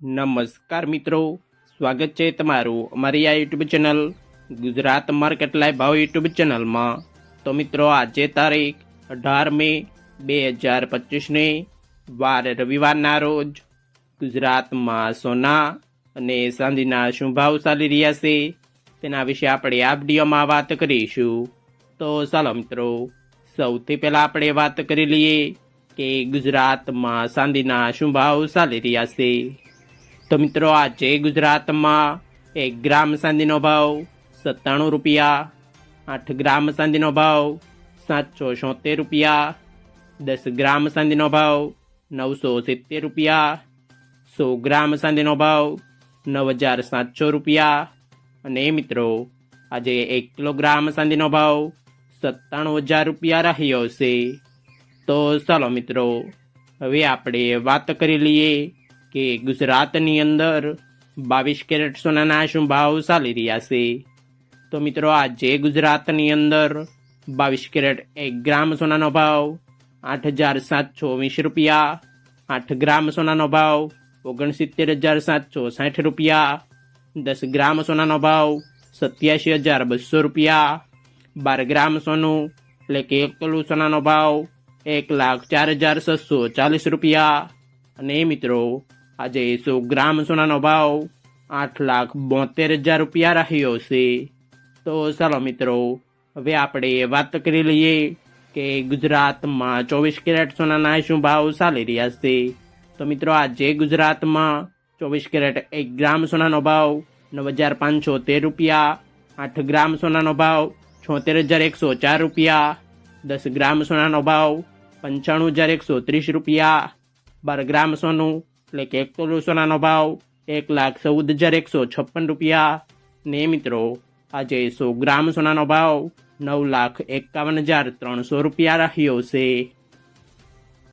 નમસ્કાર મિત્રો. સ્વાગત છે તમારું અમારી આ YouTube channel Gujarat market live ભાવ યુટ્યુબ ચેનલમાં તો મિત્રો, આજે તારીખ અઢાર મે બે હજાર પચીસને વાર રવિવારના રોજ ગુજરાતમાં સોના અને ચાંદીના શું ભાવ ચાલી રહ્યા છે તેના વિશે આપણે આ વિડીયોમાં વાત કરીશું. તો ચાલો મિત્રો, સૌથી પહેલાં આપણે વાત કરી લઈએ કે ગુજરાતમાં ચાંદીના શું ભાવ ચાલી રહ્યા છે. તો મિત્રો આજે ગુજરાતમાં એક ગ્રામ ચાંદીનો ભાવ સત્તાણું રૂપિયા, આઠ ગ્રામ ચાંદીનો ભાવ સાતસો છોતેર રૂપિયા, દસ ગ્રામ ચાંદીનો ભાવ નવસો સિત્તેર રૂપિયા, સો ગ્રામ ચાંદીનો ભાવ નવ હજાર સાતસો રૂપિયા. અને મિત્રો, આજે એક કિલોગ્રામ ચાંદીનો ભાવ સત્તાણું હજાર રૂપિયા રહ્યો છે. તો ચાલો મિત્રો, હવે આપણે વાત કરી લઈએ કે ગુજરાતની અંદર બાવીસ કેરેટ સોનાના શું ભાવ ચાલી રહ્યા છે? તો મિત્રો, આજે ગુજરાતની અંદર બાવીસ કેરેટ એક ગ્રામ સોનાનો ભાવ આઠ હજાર સાતસો વીસ રૂપિયા, આઠ ગ્રામ સોનાનો ભાવ ઓગણસિત્તેર હજાર સાતસો સાઠ રૂપિયા, દસ ગ્રામ સોનાનો ભાવ સત્યાસી હજાર બસો રૂપિયા, બાર ગ્રામ સોનું એટલે કે એક તોલું સોનાનો ભાવ એક લાખ ચાર હજાર છસો ચાલીસ રૂપિયા. અને મિત્રો આજે સો ગ્રામ સોનાનો ભાવ આઠ લાખ બોતેર હજાર રૂપિયા રહ્યો છે. તો ચાલો મિત્રો, હવે આપણે વાત કરી લઈએ કે ગુજરાતમાં ચોવીસ કેરેટ સોનાના શું ભાવ ચાલી રહ્યા છે. તો મિત્રો, આજે ગુજરાતમાં ચોવીસ કેરેટ એક ગ્રામ સોનાનો ભાવ નવ હજાર પાંચસો તેર રૂપિયા, આઠ ગ્રામ સોનાનો ભાવ છોતેર હજાર એકસો ચાર રૂપિયા, દસ ગ્રામ સોનાનો ભાવ પંચાણું હજાર એકસો ત્રીસ રૂપિયા, બાર ગ્રામ સોનું એટલે કે એક તોલો સોનાનો ભાવ, એક લાખ ચૌદ હજાર એકસો છપ્પન રૂપિયા. ને મિત્રો, આજે સો ગ્રામ સોનાનો ભાવ નવ લાખ એકાવન હજાર ત્રણસો રૂપિયા રહ્યો છે.